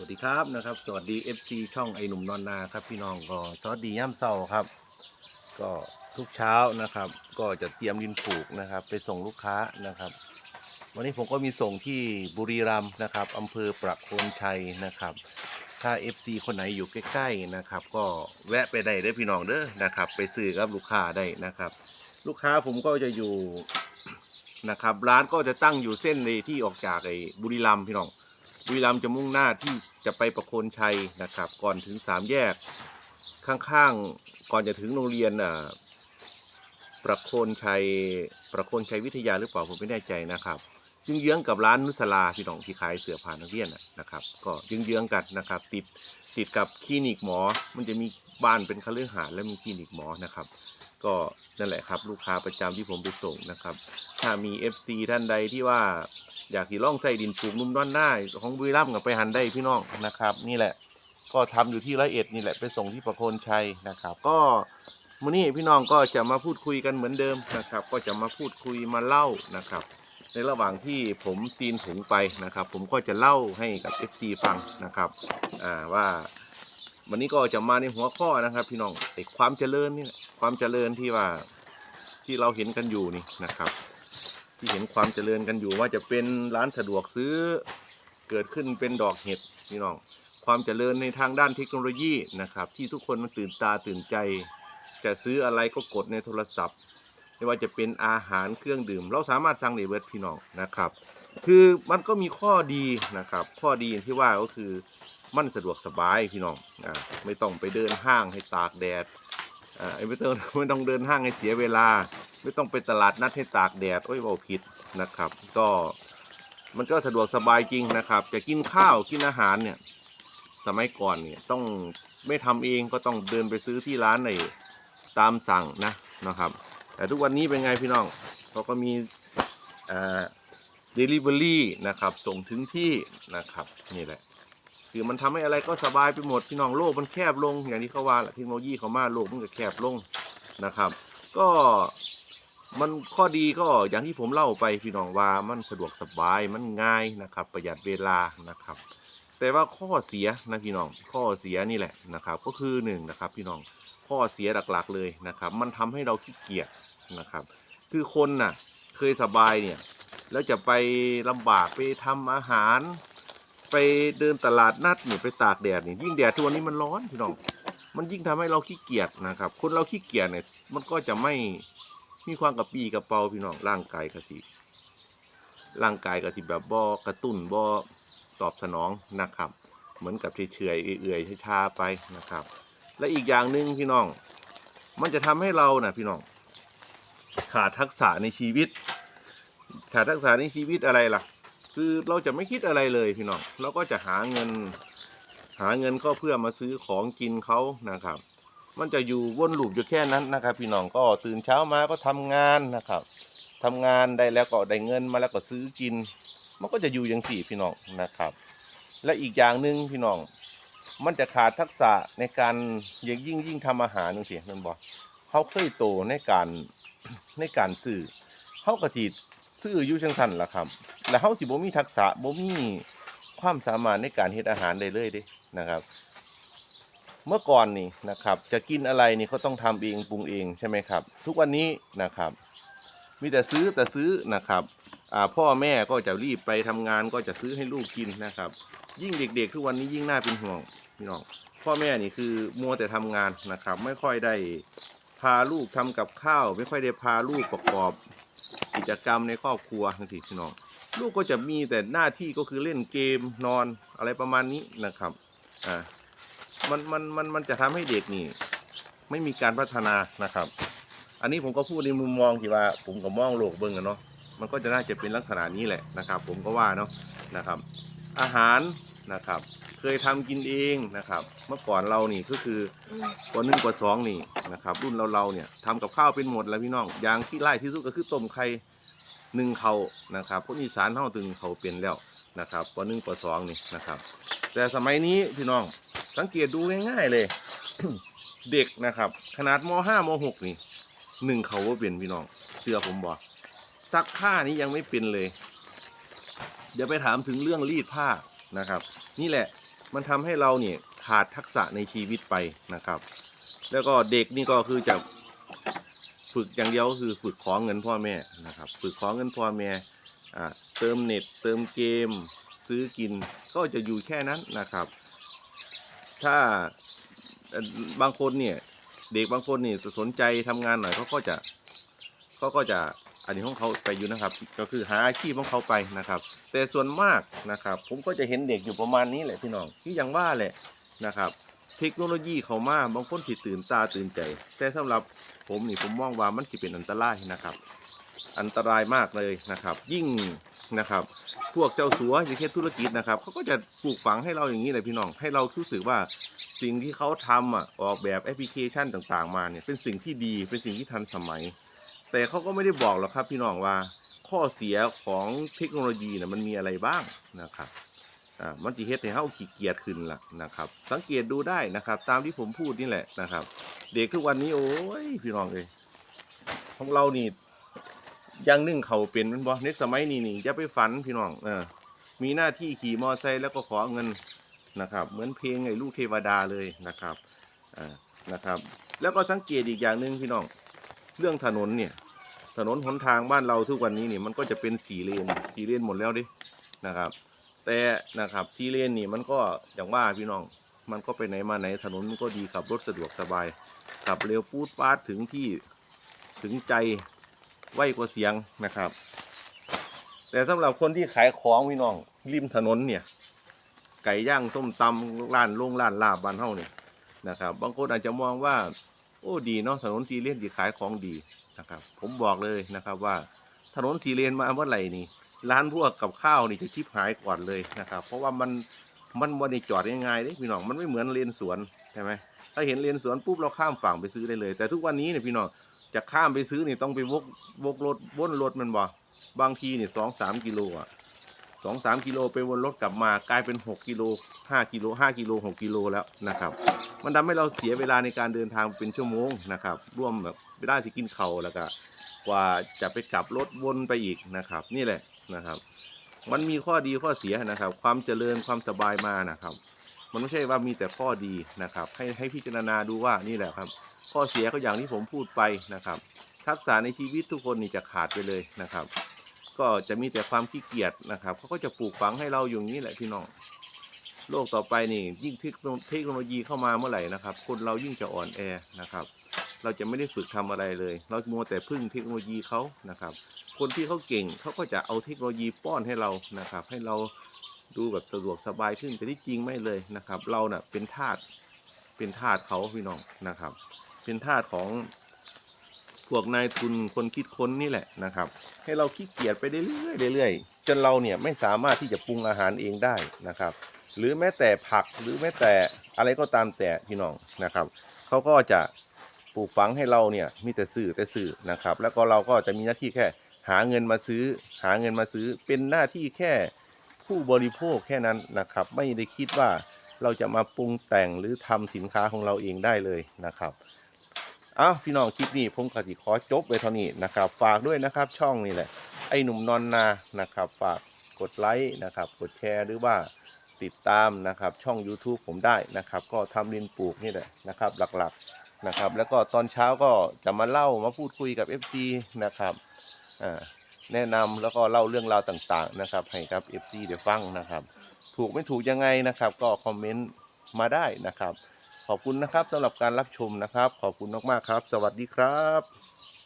วัสดีครับนะครับ สวัสดี FC ช่องไอหนุ่มนอนนาครับพี่น้องก็สวัสดีย่ำเศร้าครับ ก็ทุกเช้านะครับ ก็จะเตรียมดินปลูกนะครับ ไปส่งลูกค้านะครับ วันนี้ผมก็มีส่งที่บุรีรัมย์นะครับอำเภอประโคนชัยนะครับ ถ้า FC คนไหนอยู่ใกล้ๆนะครับ ก็แวะไปได้เด้พี่น้องเด้อนะครับ ไปซื้อกับลูกค้าได้นะครับ ลูกค้าผมก็จะอยู่นะครับ ร้านก็จะตั้งอยู่เส้นในที่ออกจากไอ้บุรีรัมย์พี่น้อง บุรีรัมย์จะมุ่งหน้าที่จะไปประโคนชัยนะครับ ก่อนถึงสามแยกข้างๆก่อนจะถึงโรงเรียนอ่าประโคนชัยประโคนชัยวิทยาหรือเปล่าผมไม่แน่ใจนะครับยึงเยื้องกับร้านนุสลาพี่น้องที่ขายเสื้อผ้านักเรียนนะครับ ก็ยึงเยื้องกันนะครับ ติดติดกับคลินิกหมอ มันจะมี บ้านเป็นคฤหาสน์และมีคลินิกหมอนะครับ ก็นั่นแหละครับ ลูกค้าประจำที่ผมไปส่งนะครับ ถ้ามี FC ท่านใดที่ว่าอยากที่ล่องใส่ดินปลูกนุ่มด้านได้ของบุรีรัมย์กับไปหันได้พี่น้องนะครับ นี่แหละก็ทำอยู่ที่ร้อยเอ็ดนี่แหละไปส่งที่ประโคนชัยนะครับ ก็มื้อนี้พี่น้องก็จะมาพูดคุยกันเหมือนเดิมนะครับ ก็จะมาพูดคุยมาเล่านะครับ ในระหว่างที่ผมซีนถุงไปนะครับ ผมก็จะเล่าให้กับ FC ฟังนะครับว่า วันนี้ก็จะมาในหัวข้อนะครับ พี่น้องไอ้ความเจริญนี่ความเจริญที่ว่าที่เราเห็นกันอยู่นี่นะครับ ที่เห็นความเจริญกันอยู่ว่าจะเป็นร้านสะดวกซื้อเกิดขึ้นเป็นดอกเห็ดพี่น้อง ความเจริญในทางด้านเทคโนโลยีนะครับ ที่ทุกคนมันตื่นตาตื่นใจ จะซื้ออะไรก็กดในโทรศัพท์ ไม่ว่าจะเป็นอาหารเครื่องดื่ม เราสามารถสั่งได้เบิดพี่น้องนะครับ คือมันก็มีข้อดีนะครับ ข้อดีที่ว่าก็คือ มันสะดวกสบายพี่น้องอ่าไม่ต้องไปเดินห้างให้ตากแดดอ่าไม่ต้องไม่ต้องเดินห้างให้เสียเวลา ไม่ต้องไปตลาดนัดให้ตากแดดโอ้ยเบาผิดนะครับ ก็มันก็สะดวกสบายจริงนะครับ จะกินข้าวกินอาหารเนี่ย สมัยก่อนเนี่ยต้องไม่ทำเองก็ต้องเดินไปซื้อที่ร้านในตามสั่งนะนะครับ แต่ทุกวันนี้เป็นไงพี่น้องเขาก็มีอ่า delivery นะครับ ส่งถึงที่นะครับ นี่แหละ คือมันทำให้อะไรก็สบายไปหมดพี่น้องโลกมันแคบลง อย่างที่เขาว่าแหละเทคโนโลยีเขามาโลกมันก็แคบลงนะครับ ก็มันข้อดีก็อย่างที่ผมเล่าไปพี่น้องว่ามันสะดวกสบายมันง่ายนะครับ ประหยัดเวลานะครับ แต่ว่าข้อเสียนะพี่น้องข้อเสียนี่แหละนะครับ ก็คือหนึ่งนะครับพี่น้องข้อเสียหลักๆเลยนะครับ มันทำให้เราขี้เกียจนะครับ คือคนน่ะเคยสบายเนี่ยแล้วจะไปลำบากไปทำอาหาร ไปเดินตลาดนัดนี่ไปตากแดดนี่ยิ่งแดดทุกวันนี้มันร้อนพี่น้องมันยิ่งทำให้เราขี้เกียจนะครับ คนเราขี้เกียจเนี่ย มันก็จะไม่มีความกระปี้กระเป๋าพี่น้องร่างกายกระสิร่างกายกระสิแบบบ่กระตุ้นบ่ตอบสนองนะครับ เหมือนกับเฉยๆเอื่อยๆช้าๆไปนะครับ และอีกอย่างหนึ่งพี่น้อง มันจะทำให้เรานะพี่น้องขาดทักษะในชีวิต ขาดทักษะในชีวิตอะไรล่ะ คือเราจะไม่คิดอะไรเลยพี่น้องเราก็จะหาเงิน หาเงินก็เพื่อมาซื้อของกินเขานะครับ มันจะอยู่วนลูปอยู่แค่นั้นนะครับ พี่น้องก็ตื่นเช้ามาก็ทำงานนะครับทำงานได้แล้วก็ได้เงินมาแล้วก็ซื้อกิน มันก็จะอยู่อย่างสี่พี่น้องนะครับ และอีกอย่างหนึ่งพี่น้อง มันจะขาดทักษะในการยิ่งยิ่งยิ่งทำอาหารนึงสิมันบอกเขาเคยโตในการในการซื้อเขากระสี ซื้ออยู่จังสันล่ะครับ แล้วเขาสิบ่มีทักษะบ่มีความสามารถในการเฮ็ดอาหารได้เลยเด้นะครับ เมื่อก่อนนี่นะครับ จะกินอะไรนี่เขาต้องทำเองปรุงเองใช่ไหมครับ ทุกวันนี้นะครับ มีแต่ซื้อแต่ซื้อนะครับพ่อแม่ก็จะรีบไปทำงานก็จะซื้อให้ลูกกินนะครับ ยิ่งเด็ก ๆ ทุกวันนี้ยิ่งน่าเป็นห่วงพี่น้องพ่อแม่นี่คือมัวแต่ทำงานนะครับ ไม่ค่อยได้พาลูกทำกับข้าว ไม่ค่อยได้พาลูกประกอบ กิจกรรมในครอบครัวทั้งสี่พี่น้อง ลูกก็จะมีแต่หน้าที่ก็คือเล่นเกมนอนอะไรประมาณนี้นะครับอ่ามันมันมันมันจะทำให้เด็กนี่ ไม่มีการพัฒนานะครับ อันนี้ผมก็พูดในมุมมองที่ว่า ผมก็มองโลกเบิ่งกันเนาะมันก็จะน่าจะเป็นลักษณะนี้แหละนะครับ ผมก็ว่าเนาะนะครับ อาหารนะครับ เคยทำกินเองนะครับ เมื่อก่อนเรานี่ก็คือปหนึ่งปสองนี่นะครับ รุ่นเราเราเนี่ยทำกับข้าวเป็นหมดแล้วพี่น้องอย่างที่ไล่ที่สุดก็คือต้มไข่หนึ่งเขานะครับคนอีสานเท่าตึงเขาเป็นแล้วนะครับปหนึ่งปสองนี่นะครับ แต่สมัยนี้พี่น้องสังเกตดูง่ายๆเลย เด็กนะครับ ขนาดมห้ามหกนี่หนึ่งเขาว่าเป็นพี่น้องเชื่อผมบอกซักผ้านี่ยังไม่เป็นเลย เดี๋ยวไปถามถึงเรื่องรีดผ้านะครับ นี่แหละ มันทำให้เราเนี่ยขาดทักษะในชีวิตไปนะครับ แล้วก็เด็กนี่ก็คือจะฝึกอย่างเดียวก็คือฝึกขอเงินพ่อแม่นะครับ ฝึกขอเงินพ่อแม่เติมเน็ต เติมเกม ซื้อกินก็จะอยู่แค่นั้นนะครับ ถ้าบางคนเนี่ยเด็กบางคนนี่สนใจทำงานหน่อยเขาก็จะ เขาก็จะอันนี้ของเขาไปอยู่นะครับ ก็คือหาอาชีพของเขาไปนะครับ แต่ส่วนมากนะครับ ผมก็จะเห็นเด็กอยู่ประมาณนี้แหละพี่น้องที่ยังว่าแหละนะครับเทคโนโลยีเขามาบางคนที่ตื่นตาตื่นใจ แต่สำหรับผมนี่ผมมองว่ามันสิเป็นอันตรายนะครับ อันตรายมากเลยนะครับ ยิ่งนะครับ พวกเจ้าสัวอย่างเช่นธุรกิจนะครับเขาก็จะปลูกฝังให้เราอย่างนี้เลยพี่น้อง ให้เรารู้สึกว่าสิ่งที่เขาทำอะออกแบบแอปพลิเคชันต่างๆ มาเนี่ยเป็นสิ่งที่ดีเป็นสิ่งที่ทันสมัย แต่เขาก็ไม่ได้บอกหรอกครับพี่น้องว่าข้อเสียของเทคโนโลยีเนี่ยมันมีอะไรบ้างนะครับอ่ามันจะเฮ็ดให้เฮาขี้เกียจขึ้นล่ะนะครับ สังเกตดูได้นะครับ ตามที่ผมพูดนี่แหละนะครับ เด็กทุกวันนี้โอ้ยพี่น้องเอ้ยของเรานี่ยังนึ่งเขาเป็นมันบ่เน็กสมัยนี้นี่อย่าไปฝันพี่น้องเออมีหน้าที่ขี่มอไซค์แล้วก็ขอเงินนะครับ เหมือนเพลงไอ้ลูกเทวดาเลยนะครับอ่านะครับ แล้วก็สังเกตอีกอย่างหนึ่งพี่น้อง เรื่องถนนเนี่ย ถนนหนทางบ้านเราทุกวันนี้เนี่ยมันก็จะเป็นสี่เลนสี่เลนหมดแล้วดินะครับ แต่นะครับสี่เลนนี่มันก็อย่างว่าพี่น้องมันก็ไปไหนมาไหนถนนมันก็ดีขับรถสะดวกสบายขับเร็วปูดปาดถึงที่ถึงใจไวกว่าเสียงนะครับ แต่สำหรับคนที่ขายของพี่น้องริมถนนเนี่ย ไก่ย่างส้มตำร้านโรงร้านลาบบ้านเฮาเนี่ยนะครับ บางคนอาจจะมองว่า โอ้ดีเนาะถนนสีเลนที่ขายของดีนะครับ ผมบอกเลยนะครับว่าถนนสีเลนมาเมื่อไหร่นี่ร้านพวกกับข้าวนี่จะชิบหายก่อนเลยนะครับ เพราะว่ามันมันวันนี้จอดง่ายๆเด้พี่น้องมันไม่เหมือนเลนสวนใช่ไหมถ้าเห็นเลนสวนปุ๊บเราข้ามฝั่งไปซื้อได้เลย แต่ทุกวันนี้เนี่ยพี่น้องจะข้ามไปซื้อนี่ต้องไปวกวกรถวนรถมันบ่บางทีเนี่ยสองสามกิโลอะ สองสามกิโลไปวนรถกลับมากลายเป็นหกกิโลห้ากิโลห้ากิโลหกกิโลแล้วนะครับ มันทำให้เราเสียเวลาในการเดินทางเป็นชั่วโมงนะครับ ร่วมแบบเวลาที่กินเขาแล้วก็กว่าจะไปกลับรถวนไปอีกนะครับ นี่แหละนะครับ มันมีข้อดีข้อเสียนะครับ ความเจริญความสบายมานะครับ มันไม่ใช่ว่ามีแต่ข้อดีนะครับ ให้ให้พิจารณาดูว่านี่แหละครับ ข้อเสียก็อย่างที่ผมพูดไปนะครับ ทักษะในชีวิตทุกคนนี่จะขาดไปเลยนะครับ ก็จะมีแต่ความขี้เกียจนะครับเขาก็จะปลูกฝังให้เราอย่างนี้แหละพี่น้องโลกต่อไปนี่ยิ่งเทคโนโลยีเข้ามาเมื่อไหร่นะครับ คนเรายิ่งจะอ่อนแอนะครับ เราจะไม่ได้ฝึกทำอะไรเลย เรามัวแต่พึ่งเทคโนโลยีเขานะครับ คนที่เขาเก่งเขาก็จะเอาเทคโนโลยีป้อนให้เรานะครับ ให้เราดูแบบสะดวกสบายขึ้นแต่ที่จริงไม่เลยนะครับ เราเน่ะเป็นทาสเป็นทาสเขาพี่น้องนะครับ เป็นทาสของ พวกนายทุนคนคิดค้นนี่แหละนะครับ ให้เราขี้เกียจไปเรื่อยๆเรื่อยๆจนเราเนี่ยไม่สามารถที่จะปรุงอาหารเองได้นะครับ หรือแม้แต่ผักหรือแม้แต่อะไรก็ตามแต่พี่น้องนะครับเขาก็จะปลูกฝังให้เราเนี่ยมีแต่ซื้อแต่ซื้อนะครับ แล้วก็เราก็จะมีหน้าที่แค่หาเงินมาซื้อ หาเงินมาซื้อเป็นหน้าที่แค่ผู้บริโภคแค่นั้นนะครับ ไม่ได้คิดว่าเราจะมาปรุงแต่งหรือทำสินค้าของเราเองได้เลยนะครับ อ้าวพี่น้องคลิปนี้ผมกติขอจบไว้เท่านี้นะครับ ฝากด้วยนะครับช่องนี่แหละ ไอ้หนุ่มนอนนานะครับ ฝากกดไลค์นะครับ กดแชร์หรือว่าติดตามนะครับ ช่อง YouTube ผมได้นะครับ ก็ทำดินปลูกนี่แหละนะครับ หลักๆนะครับ แล้วก็ตอนเช้าก็จะมาเล่ามาพูดคุยกับ FC นะครับแนะนำแล้วก็เล่าเรื่องราวต่างๆนะครับ ให้กับ FC เดี๋ยวฟังนะครับ ถูกไม่ถูกยังไงนะครับ ก็คอมเมนต์มาได้นะครับ ขอบคุณนะครับสำหรับการรับชมนะครับ ขอบคุณมากๆครับ สวัสดีครับ